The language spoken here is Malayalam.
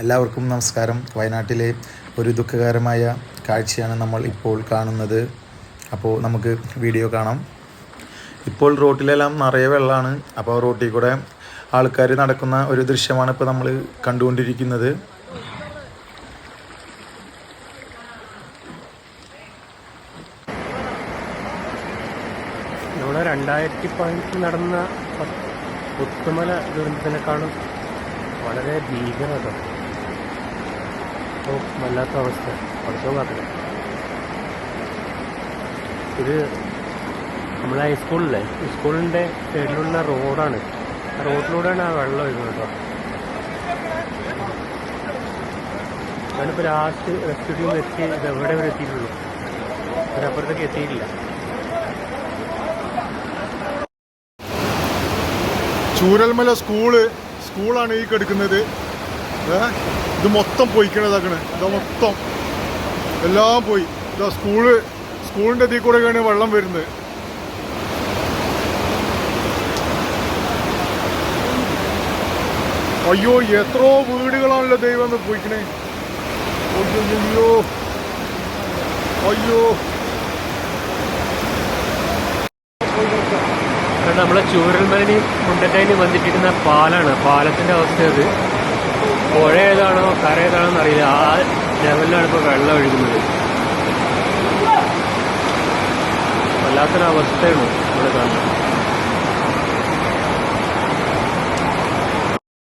എല്ലാവർക്കും നമസ്കാരം. വയനാട്ടിലെ ഒരു ദുഃഖകരമായ കാഴ്ചയാണ് നമ്മൾ ഇപ്പോൾ കാണുന്നത്. അപ്പോൾ നമുക്ക് വീഡിയോ കാണാം. ഇപ്പോൾ റോട്ടിലെല്ലാം നിറയെ വെള്ളമാണ്. അപ്പോൾ റോട്ടിൽ കൂടെ ആൾക്കാർ നടക്കുന്ന ഒരു ദൃശ്യമാണ് ഇപ്പോൾ നമ്മൾ കണ്ടുകൊണ്ടിരിക്കുന്നത്. ഇവിടെ രണ്ടായിരത്തി പതിനെട്ടിൽ നടന്ന പുത്തുമല ദുരന്തത്തിനെക്കാളും വളരെ ഭീകരത. ഓ വല്ലാത്ത അവസ്ഥ. പഠിച്ചോ കാത്തില്ല ഇത് നമ്മളെ ഹൈസ്കൂളിലെ സ്കൂളിന്റെ സൈഡിലുള്ള റോഡാണ് ആ റോഡിലൂടെയാണ് ആ വെള്ളം ഒഴുകുന്നത് കേട്ടോ. ഞാനിപ്പോൾ ലാസ്റ്റ് റെസ്റ്റുഡിയും എത്തി ഇത് എവിടെ വരെ എത്തിയിട്ടുള്ളൂ? അതിനപ്പുറത്തേക്ക് എത്തിയിട്ടില്ല. ചൂരൽമല സ്കൂൾ സ്കൂളാണ് ഈ കിടക്കുന്നത്. ഇത് മൊത്തം പോയിക്കണതാക്കണ് ഇതാ മൊത്തം. എല്ലാം പോയി. ഇതാ സ്കൂൾ സ്കൂളിന്റെ ഇതിൽ കൂടെയൊക്കെയാണ് വെള്ളം വരുന്നത്. അയ്യോ എത്രയോ വീടുകളാണല്ലോ ദൈവം പോയിക്കണേ. അയ്യോ അയ്യോ. നമ്മളെ ചൂരൽമലനെയും മുണ്ടക്കൈനെയും ബന്ധിപ്പിക്കുന്ന പാലാണ്. പാലത്തിന്റെ അവസ്ഥ അത്. പുഴ ഏതാണോ കര ഏതാണോ എന്നറിയില്ല ആ ലെവലിലാണ് ഇപ്പോൾ വെള്ളം ഒഴുകുന്നത്. വല്ലാത്തൊരവസ്ഥയാണ് ഇവിടെ കാണുന്നത്.